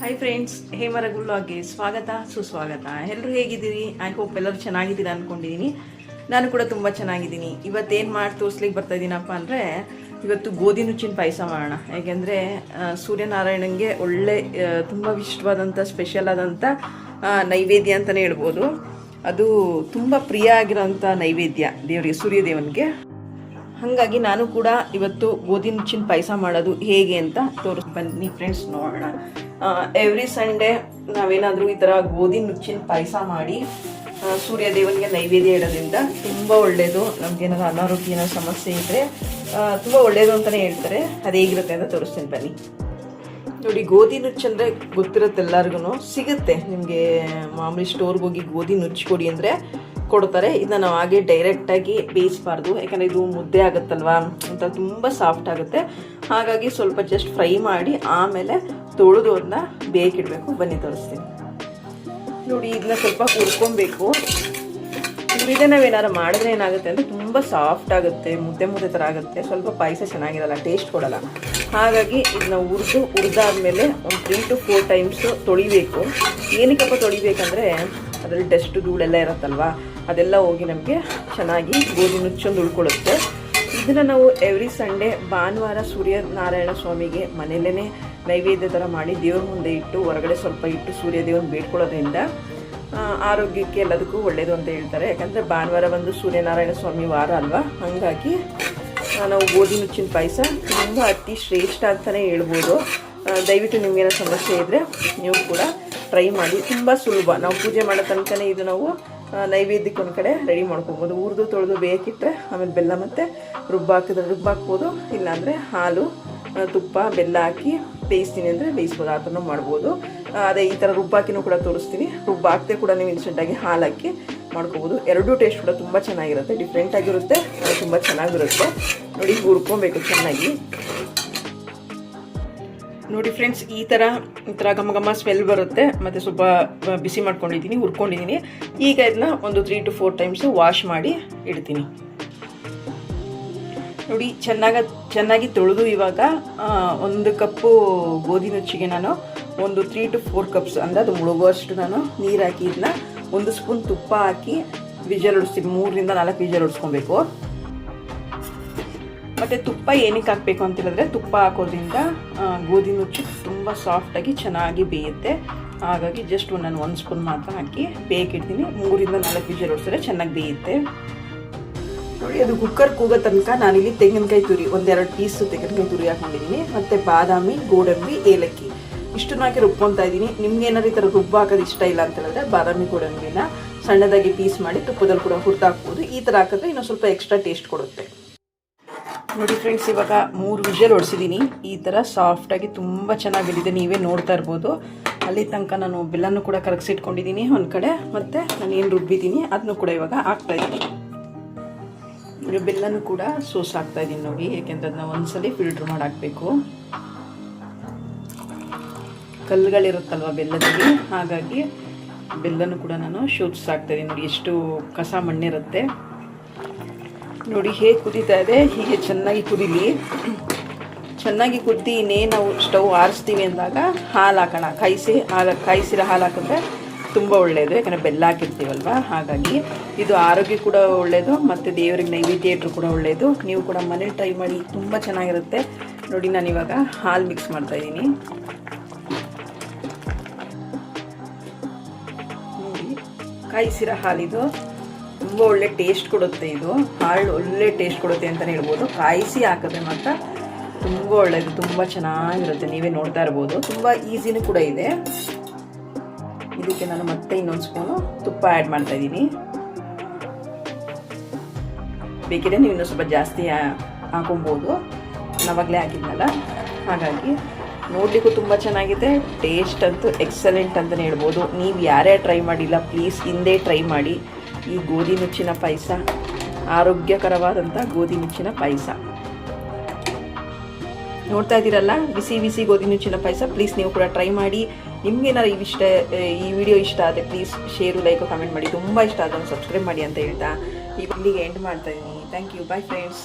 Hi friends ಹೇಮರಗುಲ್ಲಾಗೆ ಸ್ವಾಗತ, ಸುಸ್ವಾಗತ. ಎಲ್ಲರೂ ಹೇಗಿದ್ದೀರಿ? ಐ ಹೋಪ್ ಎಲ್ಲರೂ ಚೆನ್ನಾಗಿದ್ದೀರಾ ಅಂದ್ಕೊಂಡಿದ್ದೀನಿ ನಾನು ಕೂಡ ತುಂಬ ಚೆನ್ನಾಗಿದ್ದೀನಿ. ಇವತ್ತೇನು ಮಾಡಿ ತೋರಿಸ್ಲಿಕ್ಕೆ ಬರ್ತಾ ಇದ್ದೀನಪ್ಪ ಅಂದರೆ, ಇವತ್ತು ಗೋಧಿ ನುಚ್ಚಿನ ಪಾಯಸ ಮಾಡೋಣ. ಯಾಕೆಂದರೆ ಸೂರ್ಯನಾರಾಯಣಂಗೆ ಒಳ್ಳೆ ತುಂಬ ವಿಶಿಷ್ಟವಾದಂಥ ಸ್ಪೆಷಲ್ ಆದಂಥ ನೈವೇದ್ಯ ಅಂತಲೇ ಹೇಳ್ಬೋದು. ಅದು ತುಂಬ ಪ್ರಿಯ ಆಗಿರೋಂಥ ನೈವೇದ್ಯ ದೇವರಿಗೆ, ಸೂರ್ಯದೇವನಿಗೆ. ಹಾಗಾಗಿ ನಾನು ಕೂಡ ಇವತ್ತು ಗೋಧಿ ನುಚ್ಚಿನ ಪಾಯಸ ಮಾಡೋದು ಹೇಗೆ ಅಂತ ತೋರಿಸ್, ಬನ್ನಿ ಫ್ರೆಂಡ್ಸ್ ನೋಡೋಣ. ಎವ್ರಿ ಸಂಡೇ ನಾವೇನಾದರೂ ಈ ಥರ ಗೋಧಿ ನುಚ್ಚಿನ ಪಾಯಸ ಮಾಡಿ ಸೂರ್ಯ ದೇವನಿಗೆ ನೈವೇದ್ಯ ಇಡೋದ್ರಿಂದ ತುಂಬ ಒಳ್ಳೆಯದು ನಮ್ಗೇನಾದ್ರು ಅನಾರೋಗ್ಯ ಏನೋ ಸಮಸ್ಯೆ ಇದ್ದರೆ ತುಂಬ ಒಳ್ಳೆಯದು ಅಂತಲೇ ಹೇಳ್ತಾರೆ. ಅದು ಹೇಗಿರುತ್ತೆ ಅಂತ ತೋರಿಸ್ತೀನಿ ಬನ್ನಿ. ನೋಡಿ, ಗೋಧಿ ನುಚ್ಚು ಅಂದರೆ ಗೊತ್ತಿರುತ್ತೆ ಎಲ್ಲರಿಗೂ ಸಿಗುತ್ತೆ ನಿಮಗೆ ಮಾಮೂಲಿ ಸ್ಟೋರ್ಗೆ ಹೋಗಿ ಗೋಧಿ ನುಚ್ಚು ಕೊಡಿ ಅಂದರೆ ಕೊಡ್ತಾರೆ. ಇದನ್ನ ನಾವು ಹಾಗೆ ಡೈರೆಕ್ಟಾಗಿ ಬೇಯಿಸಬಾರ್ದು. ಯಾಕಂದರೆ ಇದು ಮುದ್ದೆ ಆಗುತ್ತಲ್ವಾ? ಅಂತ ತುಂಬ ಸಾಫ್ಟ್ ಆಗುತ್ತೆ. ಹಾಗಾಗಿ ಸ್ವಲ್ಪ ಜಸ್ಟ್ ಫ್ರೈ ಮಾಡಿ ಆಮೇಲೆ ತೊಳೆದು ಅದನ್ನ ಬೇಕಿಡಬೇಕು ಬನ್ನಿ ತೋರಿಸ್ತೀನಿ. ನೋಡಿ, ಇದನ್ನ ಸ್ವಲ್ಪ ಹುರ್ಕೊಬೇಕು. ಇದೆ ನಾವೇನಾರು ಮಾಡಿದ್ರೆ ಏನಾಗುತ್ತೆ ಅಂದರೆ ತುಂಬ ಸಾಫ್ಟ್ ಆಗುತ್ತೆ. ಮುದ್ದೆ ಮುದ್ದೆ ಥರ ಆಗುತ್ತೆ. ಸ್ವಲ್ಪ ಪಾಯಸ ಚೆನ್ನಾಗಿರಲ್ಲ ಟೇಸ್ಟ್ ಕೊಡಲ್ಲ. ಹಾಗಾಗಿ ಇದನ್ನ ಹುರಿದು, ಹುರಿದಾದ್ಮೇಲೆ ಒಂದು ತ್ರೀ ಟು ಫೋರ್ ಟೈಮ್ಸು ತೊಳಿಬೇಕು. ಏನಕ್ಕಪ್ಪ ತೊಳಿಬೇಕಂದ್ರೆ ಅದರಲ್ಲಿ ಡಸ್ಟ್ ಧೂಳೆಲ್ಲ ಇರುತ್ತಲ್ವಾ? ಅದೆಲ್ಲ ಹೋಗಿ ನಮಗೆ ಚೆನ್ನಾಗಿ ಗೋಧಿ ನುಚ್ಚೊಂದು ಉಳ್ಕೊಳ್ಳುತ್ತೆ. ಇದನ್ನು ನಾವು ಎವ್ರಿ ಸಂಡೇ ಭಾನುವಾರ ಸೂರ್ಯನಾರಾಯಣ ಸ್ವಾಮಿಗೆ ಮನೆಯಲ್ಲೇ ನೈವೇದ್ಯ ಥರ ಮಾಡಿ ದೇವ್ರ ಮುಂದೆ ಇಟ್ಟು, ಹೊರಗಡೆ ಸ್ವಲ್ಪ ಇಟ್ಟು ಸೂರ್ಯ ದೇವನ ಬೇಡ್ಕೊಳ್ಳೋದ್ರಿಂದ ಆರೋಗ್ಯಕ್ಕೆ ಎಲ್ಲದಕ್ಕೂ ಒಳ್ಳೆಯದು ಅಂತ ಹೇಳ್ತಾರೆ. ಯಾಕಂದರೆ ಭಾನುವಾರ ಬಂದು ಸೂರ್ಯನಾರಾಯಣ ಸ್ವಾಮಿ ವಾರ ಅಲ್ವಾ? ಹಾಗಾಗಿ ನಾವು ಗೋಧಿ ನುಚ್ಚಿನ ಪಾಯಸ ತುಂಬ ಅತಿ ಶ್ರೇಷ್ಠ ಅಂತಲೇ ಹೇಳ್ಬೋದು. ದಯವಿಟ್ಟು ನಿಮಗೇನೋ ಸಮಸ್ಯೆ ಇದ್ದರೆ ನೀವು ಕೂಡ ಟ್ರೈ ಮಾಡಿ. ತುಂಬ ಸುಲಭ. ನಾವು ಪೂಜೆ ಮಾಡೋ ತನಕನೇ ಇದು ನಾವು ನೈವೇದ್ಯಕ್ಕೆ ಒಂದು ಕಡೆ ರೆಡಿ ಮಾಡ್ಕೊಬೋದು. ಹುರಿದು ತೊಳೆದು ಬೇಕಿಟ್ಟರೆ ಆಮೇಲೆ ಬೆಲ್ಲ ಮತ್ತು ರುಬ್ಬಾಕಿದ್ರೆ ರುಬ್ಬಾಕ್ಬೋದು ಇಲ್ಲಾಂದರೆ ಹಾಲು ತುಪ್ಪ, ಬೆಲ್ಲ ಹಾಕಿ ಬೇಯಿಸ್ತೀನಿ ಅಂದರೆ ಬೇಯಿಸ್ಬೋದು. ಆ ಥರನೂ ಮಾಡ್ಬೋದು ಅದೇ ಈ ಥರ ರುಬ್ಬಾಕಿನೂ ಕೂಡ ತೋರಿಸ್ತೀನಿ. ರುಬ್ಬಾಕದೆ ಕೂಡ ನೀವು ಇನ್ಸ್ಟೆಂಟಾಗಿ ಹಾಲು ಹಾಕಿ ಮಾಡ್ಕೋಬೋದು. ಎರಡೂ ಟೇಸ್ಟ್ ಕೂಡ ತುಂಬ ಚೆನ್ನಾಗಿರುತ್ತೆ. ಡಿಫ್ರೆಂಟಾಗಿರುತ್ತೆ ತುಂಬ ಚೆನ್ನಾಗಿರುತ್ತೆ. ನೋಡಿ, ಹುರ್ಕೊಬೇಕು ಚೆನ್ನಾಗಿ. ನೋಡಿ ಫ್ರೆಂಡ್ಸ್ ಈ ಥರ ಈ ಥರ ಘಮ ಘಮ ಸ್ಮೆಲ್ ಬರುತ್ತೆ. ಮತ್ತು ಸ್ವಲ್ಪ ಬಿಸಿ ಮಾಡ್ಕೊಂಡಿದ್ದೀನಿ, ಹುರ್ಕೊಂಡಿದ್ದೀನಿ. ಈಗ ಇದನ್ನ ಒಂದು three to four times wash ಮಾಡಿ ಇಡ್ತೀನಿ. ನೋಡಿ, ಚೆನ್ನಾಗ, ಚೆನ್ನಾಗಿ ತೊಳೆದು ಇವಾಗ ಒಂದು ಕಪ್ಪು ಗೋಧಿ ನುಚ್ಚಿಗೆ ನಾನು ಒಂದು ತ್ರೀ ಟು ಫೋರ್ ಕಪ್ಸ್ ಅಂದರೆ ಅದು ಮುಳುಗುವಷ್ಟು ನಾನು ನೀರು ಹಾಕಿ, ಇದನ್ನ ಒಂದು ಸ್ಪೂನ್ ತುಪ್ಪ ಹಾಕಿ, ವಿಜಲ್ ಹೊಡಿಸ್ತೀನಿ ಮೂರರಿಂದ ನಾಲ್ಕು ವಿಜಲ್ ಹೊಡಿಸ್ಕೊಬೇಕು ಮತ್ತು ತುಪ್ಪ ಏನಕ್ಕೆ ಹಾಕಬೇಕು ಅಂತ ಹೇಳಿದ್ರೆ ತುಪ್ಪ ಹಾಕೋದ್ರಿಂದ ಗೋಧಿ ನುಚ್ಚು ತುಂಬ ಸಾಫ್ಟಾಗಿ ಚೆನ್ನಾಗಿ ಬೇಯುತ್ತೆ. ಹಾಗಾಗಿ ಜಸ್ಟ್ ನಾನು ಒಂದು ಸ್ಪೂನ್ ಮಾತ್ರ ಹಾಕಿ ಬೇಕಿಡ್ತೀನಿ. ಮೂರಿಂದ ನಾಲ್ಕು ವಿಜಲ್ ಹೊಡ್ಸಿದ್ರೆ ಚೆನ್ನಾಗಿ ಬೇಯುತ್ತೆ. ನೋಡಿ, ಅದು ಕುಕ್ಕರ್ ಕೂಗೋ ತನಕ ನಾನಿಲ್ಲಿ ತೆಂಗಿನಕಾಯಿ ತುರಿ, ಒಂದೆರಡು ಪೀಸು ತೆಂಗಿನಕಾಯಿ ತುರಿ ಹಾಕೊಂಡಿದ್ದೀನಿ. ಮತ್ತು ಬಾದಾಮಿ, ಗೋಡಂಬಿ, ಏಲಕ್ಕಿ. ಇಷ್ಟನ್ನು ಹಾಕಿ ರುಬ್ಕೊತಾ ಇದ್ದೀನಿ. ನಿಮ್ಗೆ ಏನಾದ್ರು ಈ ಥರ ರುಬ್ಬ ಹಾಕೋದು ಇಷ್ಟ ಇಲ್ಲ ಅಂತ ಹೇಳಿದ್ರೆ ಬಾದಾಮಿ, ಗೋಡಂಬಿನ ಸಣ್ಣದಾಗಿ ಪೀಸ್ ಮಾಡಿ ತುಪ್ಪದಲ್ಲಿ ಕೂಡ ಹುರಿದು ಈ ಥರ ಹಾಕಿದ್ರೆ ಇನ್ನೊಂದು ಸ್ವಲ್ಪ ಎಕ್ಸ್ಟ್ರಾ ಟೇಸ್ಟ್ ಕೊಡುತ್ತೆ. ನೋಡಿ ಫ್ರೆಂಡ್ಸ್ ಇವಾಗ ಮೂರು ವಿಷಲ್ ಹೊಡ್ಸಿದ್ದೀನಿ ಈ ಥರ ಸಾಫ್ಟಾಗಿ ತುಂಬ ಚೆನ್ನಾಗಿ ನೀವೇ ನೋಡ್ತಾ ಇರ್ಬೋದು. ಅಲ್ಲಿ ತನಕ ನಾನು ಬೆಲ್ಲನೂ ಕೂಡ ಕರಗಿಸಿಟ್ಕೊಂಡಿದ್ದೀನಿ ಒಂದು ಕಡೆ. ಮತ್ತು ನಾನು ಏನು ರುಬ್ಬಿದ್ದೀನಿ ಅದನ್ನು ಕೂಡ ಇವಾಗ ಹಾಕ್ತಾಯಿದ್ದೀನಿ ಬೆಲ್ಲನೂ ಕೂಡ ಸೋಸ್ ಹಾಕ್ತಾಯಿದ್ದೀನಿ ನೋಡಿ ಯಾಕೆಂದ್ರೆ ಅದನ್ನ ಒಂದ್ಸಲಿ ಫಿಲ್ಟ್ರ್ ಮಾಡಿ ಹಾಕಬೇಕು. ಕಲ್ಲುಗಳಿರುತ್ತಲ್ವ ಬೆಲ್ಲದಲ್ಲಿ? ಹಾಗಾಗಿ ಬೆಲ್ಲನೂ ಕೂಡ ನಾನು ಶೋಧಿಸಿ ಹಾಕ್ತಾ ಇದ್ದೀನಿ ನೋಡಿ, ಎಷ್ಟು ಕಸ ಮಣ್ಣಿರುತ್ತೆ. ನೋಡಿ ಹೇಗೆ ಕುದೀತಾ ಇದೆ? ಹೀಗೆ ಚೆನ್ನಾಗಿ ಕುದೀಲಿ. ಚೆನ್ನಾಗಿ ಕುದ್ದಿ ಇನ್ನೇನು ನಾವು ಸ್ಟವ್ ಆರಿಸ್ತೀವಿ ಅಂದಾಗ ಹಾಲು ಹಾಕೋಣ. ಕಾಯಿಸಿ, ಹಾಲು ಕಾಯಿಸಿರೋ ಹಾಲು ಹಾಕಿದ್ರೆ ತುಂಬ ಒಳ್ಳೆಯದು ಯಾಕಂದರೆ ಬೆಲ್ಲ ಹಾಕಿರ್ತೀವಲ್ವ? ಹಾಗಾಗಿ ಇದು ಆರೋಗ್ಯ ಕೂಡ ಒಳ್ಳೆಯದು ಮತ್ತು ದೇವರಿಗೆ ನೈವೇದ್ಯ ಇಟ್ಟರು ಕೂಡ ಒಳ್ಳೆಯದು ನೀವು ಕೂಡ ಮನೇಲಿ ಟ್ರೈ ಮಾಡಿ, ತುಂಬ ಚೆನ್ನಾಗಿರುತ್ತೆ. ನೋಡಿ ನಾನು ಇವಾಗ ಹಾಲು ಮಿಕ್ಸ್ ಮಾಡ್ತಾಯಿದ್ದೀನಿ ನೋಡಿ, ಕಾಯಿಸಿರೋ ಹಾಲಿದು ತುಂಬ ಒಳ್ಳೆ ಟೇಸ್ಟ್ ಕೊಡುತ್ತೆ ಇದು. ಹಾಳು ಒಳ್ಳೆ ಟೇಸ್ಟ್ ಕೊಡುತ್ತೆ ಅಂತಲೇ ಹೇಳ್ಬೋದು. ಕಾಯಿಸಿ ಹಾಕಿದ್ರೆ ಮಾತ್ರ ತುಂಬ ಒಳ್ಳೆಯದು ತುಂಬ ಚೆನ್ನಾಗಿರುತ್ತೆ. ನೀವೇ ನೋಡ್ತಾ ಇರ್ಬೋದು. ತುಂಬ ಈಸಿನೂ ಕೂಡ ಇದೆ. ಇದಕ್ಕೆ ನಾನು ಮತ್ತೆ ಇನ್ನೊಂದು ಸ್ಪೂನು ತುಪ್ಪ ಆ್ಯಡ್ ಮಾಡ್ತಾ ಇದ್ದೀನಿ. ಬೇಕಿದ್ರೆ ನೀವು ಇನ್ನೂ ಸ್ವಲ್ಪ ಜಾಸ್ತಿ ಹಾಕೊಬೋದು. ನಾವಾಗಲೇ ಹಾಕಿದ್ನಲ್ಲ? ಹಾಗಾಗಿ ನೋಡಲಿಕ್ಕೂ ತುಂಬ ಚೆನ್ನಾಗಿದೆ. ಟೇಸ್ಟ್ ಅಂತೂ ಎಕ್ಸಲೆಂಟ್ ಅಂತಲೇ ಹೇಳ್ಬೋದು. ನೀವು ಯಾರೇ ಟ್ರೈ ಮಾಡಿಲ್ಲ ಪ್ಲೀಸ್ ಹಿಂದೆ ಟ್ರೈ ಮಾಡಿ. ಈ ಗೋಧಿ ನುಚ್ಚಿನ ಪಾಯಸ ಆರೋಗ್ಯಕರವಾದಂಥ ಗೋಧಿ ನುಚ್ಚಿನ ಪಾಯಸ. ನೋಡ್ತಾ ಇದ್ದೀರಲ್ಲ, ಬಿಸಿ ಬಿಸಿ ಗೋಧಿ ನುಚ್ಚಿನ ಪಾಯಸ ಪ್ಲೀಸ್ ನೀವು ಕೂಡ ಟ್ರೈ ಮಾಡಿ. ನಿಮ್ಗೇನಾರು ಇಷ್ಟ ಈ ವಿಡಿಯೋ ಇಷ್ಟ ಆದರೆ ಪ್ಲೀಸ್ ಶೇರು ಲೈಕ್ ಕಮೆಂಟ್ ಮಾಡಿ. ತುಂಬ ಇಷ್ಟ ಆದ್ರೆ ಸಬ್ಸ್ಕ್ರೈಬ್ ಮಾಡಿ ಅಂತ ಹೇಳ್ತಾ. ಈ ಇಲ್ಲಿಗೆ ಎಂಡ್ ಮಾಡ್ತಾ ಇದ್ದೀನಿ ಥ್ಯಾಂಕ್ ಯು ಬಾಯ್ ಫ್ರೆಂಡ್ಸ್